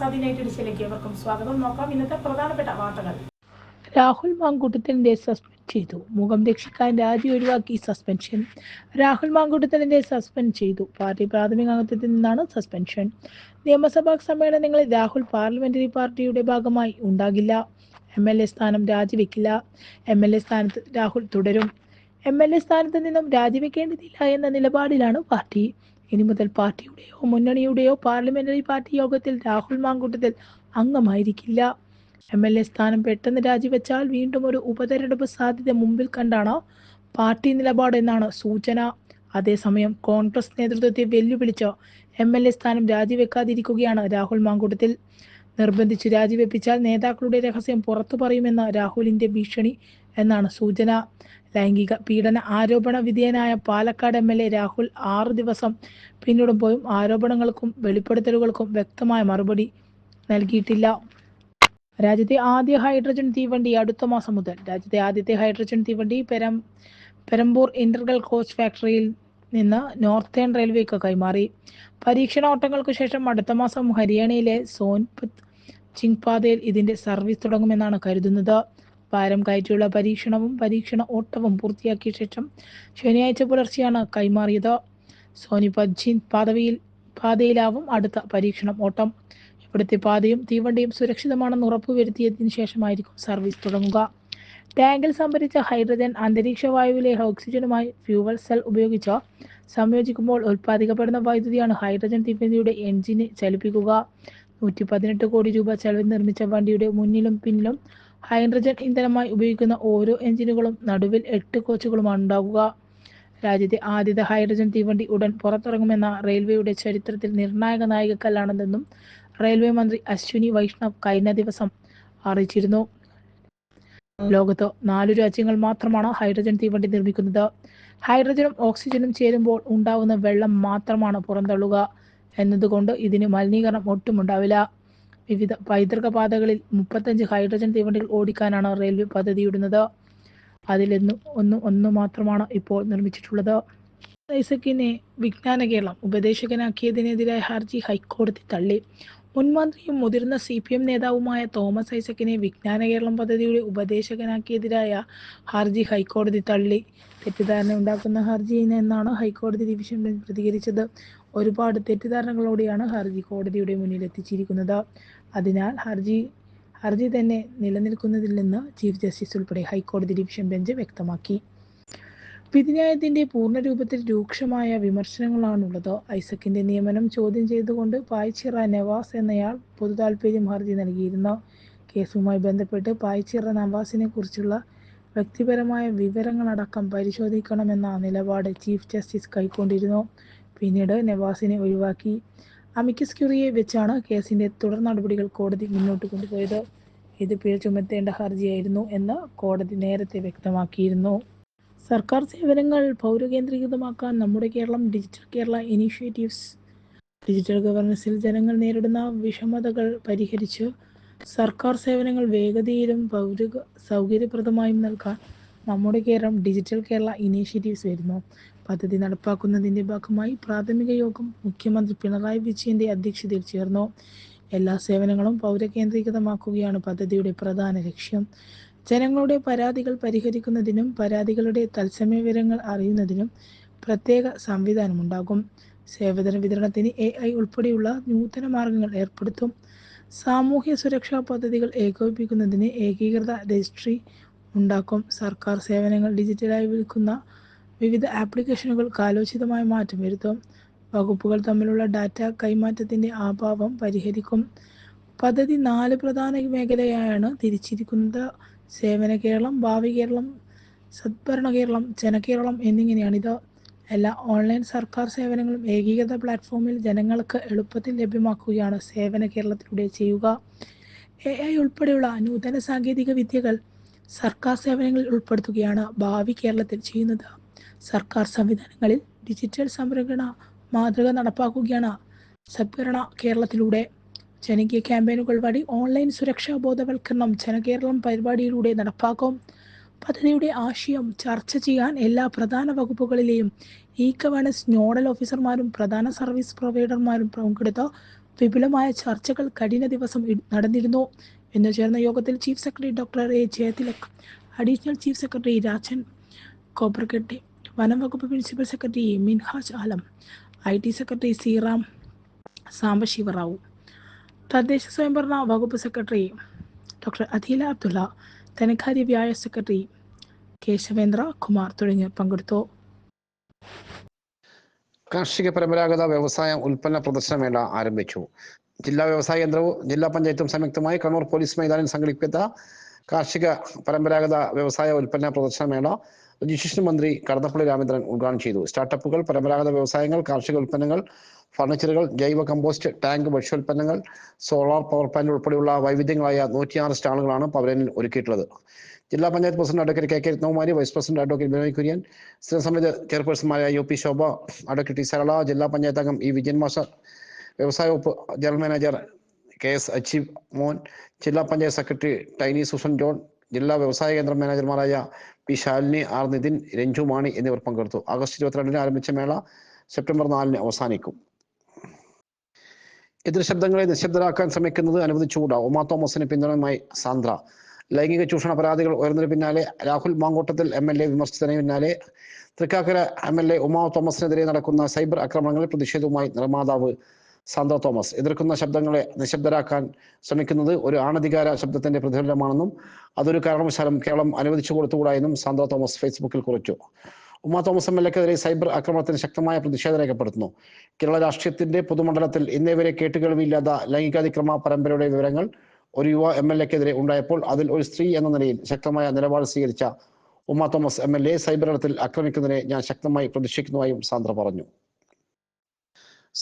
സ്വാഗതം. നോക്കാം ഇന്നത്തെ പ്രധാനപ്പെട്ട വാർത്തകൾ. രാഹുൽ മാങ്കൂട്ടത്തിലിന്റെ സസ്പെൻഡ് ചെയ്തു. മുഖം രക്ഷിക്കാൻ രാജി ഒഴിവാക്കി സസ്പെൻഷൻ രാഹുൽ മാങ്കൂട്ടത്തിലിന്റെ സസ്പെൻഡ് ചെയ്തു. പാർട്ടി പ്രാഥമിക അംഗത്വത്തിൽ നിന്നാണ് സസ്പെൻഷൻ നിയമസഭാ സമ്മേളനങ്ങളിൽ രാഹുൽ പാർലമെന്ററി പാർട്ടിയുടെ ഭാഗമായി ഉണ്ടാകില്ല. എം എൽ എ സ്ഥാനം രാജിവെക്കില്ല. എം എൽ എ സ്ഥാനത്ത് രാഹുൽ തുടരും. എം എൽ എ സ്ഥാനത്ത് നിന്നും രാജിവെക്കേണ്ടതില്ല എന്ന നിലപാടിലാണ് പാർട്ടി. ഇനി മുതൽ പാർട്ടിയുടെയോ മുന്നണിയുടെയോ പാർലമെന്ററി പാർട്ടി യോഗത്തിൽ രാഹുൽ മാങ്കൂട്ടത്തിൽ അംഗമായിരിക്കില്ല. എം എൽ എ സ്ഥാനം പെട്ടെന്ന് രാജിവെച്ചാൽ വീണ്ടും ഒരു ഉപതെരഞ്ഞെടുപ്പ് സാധ്യത മുമ്പിൽ കണ്ടാണ് പാർട്ടി നിലപാട് എന്നാണ് സൂചന. അതേസമയം കോൺഗ്രസ് നേതൃത്വത്തെ വെല്ലുവിളിച്ച് എം എൽ എ സ്ഥാനം രാജിവെക്കാതിരിക്കുകയാണ് രാഹുൽ മാങ്കൂട്ടത്തിൽ. നിർബന്ധിച്ച് രാജിവെപ്പിച്ചാൽ നേതാക്കളുടെ രഹസ്യം പുറത്തു പറയുമെന്ന് രാഹുലിന്റെ ഭീഷണി എന്നാണ് സൂചന. ലൈംഗിക പീഡന ആരോപണ വിധേയനായ Palakkad M L A Rahul ആറു ദിവസം പിന്നിടുമ്പോഴും ആരോപണങ്ങൾക്കും വെളിപ്പെടുത്തലുകൾക്കും വ്യക്തമായ മറുപടി നൽകിയിട്ടില്ല. രാജ്യത്തെ ആദ്യ ഹൈഡ്രജൻ തീവണ്ടി അടുത്ത മാസം മുതൽ. രാജ്യത്തെ ആദ്യത്തെ ഹൈഡ്രജൻ തീവണ്ടി പെരം പെരമ്പൂർ ഇന്റർഗൽ കോച്ച് ഫാക്ടറിയിൽ നിന്ന് നോർത്തേൺ റെയിൽവേക്ക് കൈമാറി. പരീക്ഷണോട്ടങ്ങൾക്ക് ശേഷം അടുത്ത മാസം ഹരിയാനയിലെ സോൻപത് ചിങ്പാതയിൽ ഇതിന്റെ സർവീസ് തുടങ്ങുമെന്നാണ് കരുതുന്നത്. ഭാരം കയറ്റിയുള്ള പരീക്ഷണവും പരീക്ഷണ ഓട്ടവും പൂർത്തിയാക്കിയ ശേഷം ശനിയാഴ്ച പുലർച്ചെയാണ് കൈമാറിയത്. സോനിപത് ജിൻ പാതയിൽ പാതയിലാവും അടുത്ത പരീക്ഷണം ഓട്ടം. ഇവിടുത്തെ പാതയും തീവണ്ടിയും സുരക്ഷിതമാണെന്ന് ഉറപ്പുവരുത്തിയതിനു ശേഷമായിരിക്കും സർവീസ് തുടങ്ങുക. ടാങ്കിൽ സംഭരിച്ച ഹൈഡ്രജൻ അന്തരീക്ഷ വായുവിലെ ഓക്സിജനുമായി ഫ്യൂവൽ സെൽ ഉപയോഗിച്ച് സംയോജിക്കുമ്പോൾ ഉൽപ്പാദിക്കപ്പെടുന്ന വൈദ്യുതിയാണ് ഹൈഡ്രജൻ തീവണ്ടിയുടെ എഞ്ചിന് ചലിപ്പിക്കുക. നൂറ്റി പതിനെട്ട് കോടി രൂപ ചെലവിൽ നിർമ്മിച്ച വണ്ടിയുടെ മുന്നിലും പിന്നിലും ഹൈഡ്രജൻ ഇന്ധനമായി ഉപയോഗിക്കുന്ന ഓരോ എഞ്ചിനുകളും നടുവിൽ എട്ട് കോച്ചുകളുമാണ് ഉണ്ടാകുക രാജ്യത്തെ ആദ്യത്തെ ഹൈഡ്രജൻ തീവണ്ടി ഉടൻ പുറത്തിറങ്ങുമെന്ന റെയിൽവേയുടെ ചരിത്രത്തിൽ നിർണായക നായികക്കല്ലാണെന്നും റെയിൽവേ മന്ത്രി അശ്വിനി വൈഷ്ണവ് കഴിഞ്ഞ ദിവസം അറിയിച്ചിരുന്നു. ലോകത്ത് നാലു രാജ്യങ്ങൾ മാത്രമാണ് ഹൈഡ്രജൻ തീവണ്ടി നിർമ്മിക്കുന്നത്. ഹൈഡ്രജനും ഓക്സിജനും ചേരുമ്പോൾ ഉണ്ടാകുന്ന വെള്ളം മാത്രമാണ് പുറന്തള്ളുക എന്നതുകൊണ്ട് ഇതിന് മലിനീകരണം ഒട്ടും ഉണ്ടാവില്ല വിവിധ പൈതൃക പാതകളിൽ മുപ്പത്തഞ്ച് ഹൈഡ്രജൻ തീവണ്ടികൾ ഓടിക്കാനാണ് റെയിൽവേ പദ്ധതിയിടുന്നത്. അതിലൊന്ന് ഒന്ന് ഒന്ന് മാത്രമാണ് ഇപ്പോൾ നിർമ്മിച്ചിട്ടുള്ളത്. ഐസക്കിനെ വിജ്ഞാന കേരളം ഉപദേശകനാക്കിയതിനെതിരായ ഹർജി ഹൈക്കോടതി തള്ളി. മുൻമന്ത്രിയും മുതിർന്ന സി പി എം നേതാവുമായ തോമസ് ഐസക്കിനെ വിജ്ഞാന കേരളം പദ്ധതിയുടെ ഉപദേശകനാക്കിയതിരായ ഹർജി ഹൈക്കോടതി തള്ളി. തെറ്റിദ്ധാരണ ഉണ്ടാക്കുന്ന ഹർജി എന്നാണ് ഹൈക്കോടതി ഡിവിഷൻ ബെഞ്ച് പ്രതികരിച്ചത്. ഒരുപാട് തെറ്റിദ്ധാരണകളോടെയാണ് ഹർജി കോടതിയുടെ മുന്നിൽ എത്തിച്ചിരിക്കുന്നത്. അതിനാൽ ഹർജി ഹർജി തന്നെ നിലനിൽക്കുന്നതിൽ നിന്ന് ചീഫ് ജസ്റ്റിസ് ഉൾപ്പെടെ ഹൈക്കോടതി ഡിവിഷൻ ബെഞ്ച് വ്യക്തമാക്കി. വിധിന്യായത്തിന്റെ പൂർണരൂപത്തിൽ രൂക്ഷമായ വിമർശനങ്ങളാണുള്ളത്. ഐസക്കിന്റെ നിയമനം ചോദ്യം ചെയ്തുകൊണ്ട് പായ്ച്ചിറ നവാസ് എന്നയാൾ പൊതുതാൽപര്യം ഹർജി നൽകിയിരുന്നു. കേസുമായി ബന്ധപ്പെട്ട് പായ്ച്ചിറ നവാസിനെ കുറിച്ചുള്ള വ്യക്തിപരമായ വിവരങ്ങളടക്കം പരിശോധിക്കണമെന്ന നിലപാട് ചീഫ് ജസ്റ്റിസ് കൈക്കൊണ്ടിരുന്നു. പിന്നീട് നവാസിനെ ഒഴിവാക്കി. അമിക്കസ് ക്യൂറിയെ വെച്ചാണ് കേസിന്റെ തുടർ നടപടികൾ കോടതി മുന്നോട്ട് കൊണ്ടുപോയത്. ഇത് പിഴ ചുമത്തേണ്ട ഹർജിയായിരുന്നു എന്ന് കോടതി നേരത്തെ വ്യക്തമാക്കിയിരുന്നു. സർക്കാർ സേവനങ്ങൾ പൗരകേന്ദ്രീകൃതമാക്കാൻ നമ്മുടെ Keralam digital Kerala initiatives digital ഗവർണൻസിൽ ജനങ്ങൾ നേരിടുന്ന വിഷമതകൾ പരിഹരിച്ച് സർക്കാർ സേവനങ്ങൾ വേഗതയിലും പൗര സൗകര്യപ്രദമായും നൽകാൻ നമ്മുടെ കേരളം ഡിജിറ്റൽ കേരള ഇനീഷ്യേറ്റീവ്സ് വരുന്നു. പദ്ധതി നടപ്പാക്കുന്നതിന്റെ ഭാഗമായി പ്രാഥമിക യോഗം മുഖ്യമന്ത്രി പിണറായി വിജയന്റെ അധ്യക്ഷതയിൽ ചേർന്നു. എല്ലാ സേവനങ്ങളും പൗരകേന്ദ്രീകൃതമാക്കുകയാണ് പദ്ധതിയുടെ പ്രധാന ലക്ഷ്യം. ജനങ്ങളുടെ പരാതികൾ പരിഹരിക്കുന്നതിനും പരാതികളുടെ തത്സമയ വിവരങ്ങൾ അറിയുന്നതിനും പ്രത്യേക സംവിധാനമുണ്ടാകും. സേവന വിതരണത്തിന് എ ഐ ഉൾപ്പെടെയുള്ള നൂതന മാർഗങ്ങൾ ഏർപ്പെടുത്തും. സാമൂഹ്യ സുരക്ഷാ പദ്ധതികൾ ഏകോപിപ്പിക്കുന്നതിന് ഏകീകൃത രജിസ്ട്രി ഉണ്ടാക്കും. സർക്കാർ സേവനങ്ങൾ ഡിജിറ്റലായി വിൽക്കുന്ന വിവിധ ആപ്ലിക്കേഷനുകൾ കാലോചിതമായി മാറ്റം വരുത്തും. വകുപ്പുകൾ തമ്മിലുള്ള ഡാറ്റ കൈമാറ്റത്തിന്റെ അഭാവം പരിഹരിക്കും. പദ്ധതി നാല് പ്രധാന മേഖലയായാണ് തിരിച്ചിരിക്കുന്നത്. സേവന കേരളം ഭാവി കേരളം സദ്ഭരണ കേരളം ജനകേരളം എന്നിങ്ങനെയാണിത് എല്ലാ ഓൺലൈൻ സർക്കാർ സേവനങ്ങളും ഏകീകൃത പ്ലാറ്റ്ഫോമിൽ ജനങ്ങൾക്ക് എളുപ്പത്തിൽ ലഭ്യമാക്കുകയാണ്. സേവന കേരളത്തിലൂടെ ചെയ്യുക. എ ഐ ഉൾപ്പെടെയുള്ള നൂതന സാങ്കേതിക വിദ്യകൾ സർക്കാർ സേവനങ്ങളിൽ ഉൾപ്പെടുത്തുകയാണ് ഭാവി കേരളത്തിൽ ചെയ്യുന്നത്. സർക്കാർ സംവിധാനങ്ങളിൽ ഡിജിറ്റൽ സംരംഭണ മാതൃക നടപ്പാക്കുകയാണ് സദ്ഭരണ കേരളത്തിലൂടെ. ജനകീയ ക്യാമ്പയിനുകൾ വഴി ഓൺലൈൻ സുരക്ഷാ ബോധവൽക്കരണം ജനകേരളം പരിപാടിയിലൂടെ നടപ്പാക്കും. പദ്ധതിയുടെ ആശയം ചർച്ച ചെയ്യാൻ എല്ലാ പ്രധാന വകുപ്പുകളിലെയും ഇ ഗവേണൻസ് നോഡൽ ഓഫീസർമാരും പ്രധാന സർവീസ് പ്രൊവൈഡർമാരും പങ്കെടുത്ത വിപുലമായ ചർച്ചകൾ കഴിഞ്ഞ ദിവസം നടന്നിരുന്നു. ഇന്ന് ചേർന്ന യോഗത്തിൽ chief secretary doctor A. Jayathilak additional chief secretary Rajan Khobragade വനം വകുപ്പ് principal secretary Minhaj Alam I T secretary Seeram Sambasivarao. തദ്ദേശ സ്വയംഭരണ വകുപ്പ് സെക്രട്ടറി ഡോക്ടർ അധീല അബ്ദുള്ള ധനകാര്യ വ്യായ സെക്രട്ടറി കേശവേന്ദ്ര കുമാർ തുടങ്ങിയവർ പങ്കെടുത്തു. കാർഷിക പരമ്പരാഗത വ്യവസായ ഉൽപ്പന്ന പ്രദർശനമേള ആരംഭിച്ചു. ജില്ലാ വ്യവസായ കേന്ദ്രവും ജില്ലാ പഞ്ചായത്തും സംയുക്തമായി കണ്ണൂർ പോലീസ് മൈതാനിൽ സംഘടിപ്പിച്ച കാർഷിക പരമ്പരാഗത വ്യവസായ ഉൽപ്പന്ന പ്രദർശനമേള രജിസ്ട്രേഷൻ മന്ത്രി കടന്നപ്പള്ളി രാമചന്ദ്രൻ ഉദ്ഘാടനം ചെയ്തു. സ്റ്റാർട്ടപ്പുകൾ പരമ്പരാഗത വ്യവസായങ്ങൾ കാർഷിക ഉൽപ്പന്നങ്ങൾ ഫർണിച്ചറുകൾ ജൈവ കമ്പോസ്റ്റ് ടാങ്ക് ഭക്ഷ്യോൽപ്പന്നങ്ങൾ സോളാർ പവർ പ്ലാന്റ് ഉൾപ്പെടെയുള്ള വൈവിധ്യങ്ങളായ നൂറ്റിയാറ് സ്റ്റാളുകളാണ് പവലിയനിൽ ഒരുക്കിയിട്ടുള്ളത്. ജില്ലാ panchayat president advocate K K Rathnakumari vice president advocate Binoy Kurian സ്ഥിര സമിത ചെയർപേഴ്സൺമാരായ U P Shobha advocate T Sarala ജില്ലാ പഞ്ചായത്ത് അംഗം ഇ വിജയൻ മാസ്റ്റർ വ്യവസായ വകുപ്പ് ജനറൽ മാനേജർ കെ എസ് അച്ചീവ് മോൻ ജില്ലാ പഞ്ചായത്ത് സെക്രട്ടറി ടൈനി സുസൻ ജോൺ ജില്ലാ വ്യവസായ കേന്ദ്ര മാനേജർമാരായ പി ശാലിനി ആർ നിതിൻ രഞ്ജു മാണി എന്നിവർ പങ്കെടുത്തു. ആഗസ്റ്റ് ഇരുപത്തിരണ്ടിന് ആരംഭിച്ച മേള സെപ്റ്റംബർ നാലിന് അവസാനിക്കും. എതിർ ശബ്ദങ്ങളെ നിശബ്ദരാക്കാൻ ശ്രമിക്കുന്നത് അനുവദിച്ചുകൂടാ. ഉമാ തോമസിന് പിന്തുണയുമായി സാന്ദ്ര. ലൈംഗിക ചൂഷണ പരാതികൾ ഉയർന്നതിന് പിന്നാലെ Rahul Mamkootathil M L A വിമർശിച്ചതിന് പിന്നാലെ Thrikkakara M L A Uma തോമസിനെതിരെ നടക്കുന്ന സൈബർ ആക്രമണങ്ങളിൽ പ്രതിഷേധവുമായി നിർമ്മാതാവ് സാന്ദ്ര തോമസ്. എതിർക്കുന്ന ശബ്ദങ്ങളെ നിശബ്ദരാക്കാൻ ശ്രമിക്കുന്നത് ഒരു ആണധികാര ശബ്ദത്തിന്റെ പ്രതിഫലനമാണെന്നും അതൊരു കാരണവശാലും കേരളം അനുവദിച്ചു കൊടുത്തുകൂടാ എന്നും സാന്ദ്ര തോമസ് ഫേസ്ബുക്കിൽ കുറിച്ചു. ഉമ്മ തോമസ് എം എൽ എക്കെതിരെ സൈബർ ആക്രമണത്തിന് ശക്തമായ പ്രതിഷേധം രേഖപ്പെടുത്തുന്നു. കേരള രാഷ്ട്രീയത്തിന്റെ പൊതുമണ്ഡലത്തിൽ ഇന്നേ വരെ കേട്ടുകേൾവിയില്ലാത്ത ലൈംഗികാതിക്രമ പരമ്പരയുടെ വിവരങ്ങൾ ഒരു യുവ എം എൽ എക്കെതിരെ ഉണ്ടായപ്പോൾ അതിൽ ഒരു സ്ത്രീ എന്ന നിലയിൽ ശക്തമായ നിലപാട് സ്വീകരിച്ച Uma Thomas M L A cyber ഇടത്തിൽ ആക്രമിക്കുന്നതിനെ ഞാൻ ശക്തമായി പ്രതിഷേധിക്കുന്നതായും സാന്ദ്ര പറഞ്ഞു.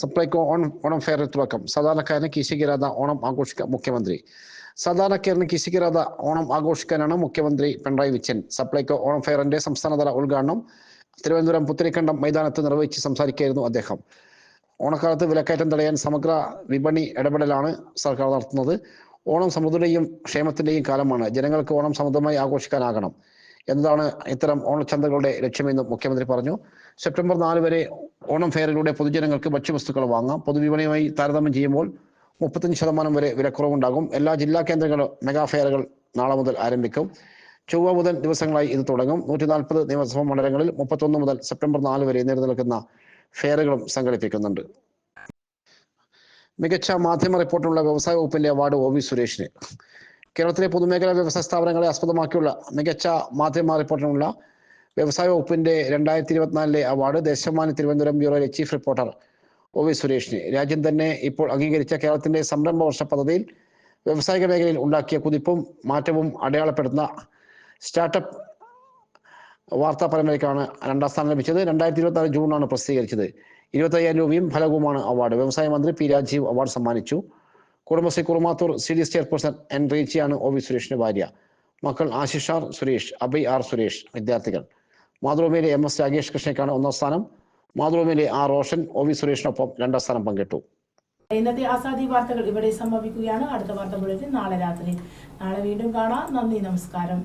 സപ്ലൈകോ ഓണം ഓണം ഫെയർ തുടക്കം. സാധാരണക്കാരന് കിശികിരാത ഓണം ആഘോഷിക്കാൻ മുഖ്യമന്ത്രി. സാധാരണക്കാരന് കിശികിരാത ഓണം ആഘോഷിക്കാനാണ് മുഖ്യമന്ത്രി പിണറായി വിജയൻ. സപ്ലൈകോ ഓണം ഫെയറിന്റെ സംസ്ഥാനതല ഉദ്ഘാടനം തിരുവനന്തപുരം പുത്തരിക്കണ്ടം മൈതാനത്ത് നിർവഹിച്ച് സംസാരിക്കുകയായിരുന്നു അദ്ദേഹം. ഓണക്കാലത്ത് വിലക്കയറ്റം തടയാൻ സമഗ്ര വിപണി ഇടപെടലാണ് സർക്കാർ നടത്തുന്നത്. ഓണം സമൃദ്ധിയുടെയും ക്ഷേമത്തിന്റെയും കാലമാണ്. ജനങ്ങൾക്ക് ഓണം സമൃദ്ധമായി ആഘോഷിക്കാനാകണം. എന്നതാണ് ഇത്തരം ഓണച്ചന്തകളുടെ ലക്ഷ്യമെന്നും മുഖ്യമന്ത്രി പറഞ്ഞു. സെപ്റ്റംബർ നാല് വരെ ഓണം ഫെയറിലൂടെ പൊതുജനങ്ങൾക്ക് ഭക്ഷ്യവസ്തുക്കൾ വാങ്ങാം. പൊതുവിപണിയുമായി താരതമ്യം ചെയ്യുമ്പോൾ മുപ്പത്തഞ്ച് ശതമാനം വരെ വിലക്കുറവുണ്ടാകും. എല്ലാ ജില്ലാ കേന്ദ്രങ്ങളും മെഗാ ഫെയറുകൾ നാളെ മുതൽ ആരംഭിക്കും. ചൊവ്വ മുതൽ ദിവസങ്ങളായി ഇത് തുടങ്ങും. നൂറ്റി നാൽപ്പത് നിയമസഭാ മണ്ഡലങ്ങളിൽ മുപ്പത്തൊന്ന് മുതൽ സെപ്റ്റംബർ നാല് വരെ നീണ്ടു നിൽക്കുന്ന ഫെയറുകളും സംഘടിപ്പിക്കുന്നുണ്ട്. മികച്ച മാധ്യമ റിപ്പോർട്ടുള്ള വ്യവസായ വകുപ്പിന്റെ അവാർഡ് ഒ വി സുരേഷിന്. കേരളത്തിലെ പൊതുമേഖലാ വ്യവസായ സ്ഥാപനങ്ങളെ ആസ്പദമാക്കിയുള്ള മികച്ച മാധ്യമ റിപ്പോർട്ടിനുള്ള വ്യവസായ വകുപ്പിന്റെ രണ്ടായിരത്തി ഇരുപത്തിനാലിലെ അവാർഡ് ദേശമാന്യ തിരുവനന്തപുരം ബ്യൂറോയിലെ ചീഫ് റിപ്പോർട്ടർ ഒ വി സുരേഷിന്. രാജ്യം തന്നെ ഇപ്പോൾ അംഗീകരിച്ച കേരളത്തിന്റെ സംരംഭ വർഷ പദ്ധതിയിൽ വ്യവസായിക മേഖലയിൽ ഉണ്ടാക്കിയ കുതിപ്പും മാറ്റവും അടയാളപ്പെടുത്തുന്ന സ്റ്റാർട്ടപ്പ് വാർത്താ പരമ്പരയ്ക്കാണ് രണ്ടാം സ്ഥാനം ലഭിച്ചത്. രണ്ടായിരത്തി ഇരുപത്തിനാല് ജൂണാണ് പ്രസിദ്ധീകരിച്ചത്. ഇരുപത്തയ്യായിരം രൂപയും ഫലകവുമാണ് അവാർഡ്. വ്യവസായ മന്ത്രി പി രാജീവ് അവാർഡ് സമ്മാനിച്ചു. Kudumbashree Kurumathur C D S chairperson N റീച്ചിയാണ് O V സുരേഷിന്റെ ഭാര്യ മക്കൾ ആശിഷ് ആർ സുരേഷ് അഭയ് ആർ സുരേഷ് വിദ്യാർത്ഥികൾ മാതൃഭൂമിയിലെ എം എസ് രാകേഷ് കൃഷ്ണയ്ക്കാണ് ഒന്നാം സ്ഥാനം മാതൃഭൂമിയിലെ ആർ റോഷൻ ഒ വി സുരേഷിനൊപ്പം രണ്ടാം സ്ഥാനം പങ്കിട്ടു ഇന്നത്തെ ആസാദി വാർത്തകൾ ഇവിടെ സമാപിക്കുകയാണ്. അടുത്ത വാർത്ത നാളെ രാത്രി. നാളെ വീണ്ടും കാണാം. നന്ദി നമസ്കാരം.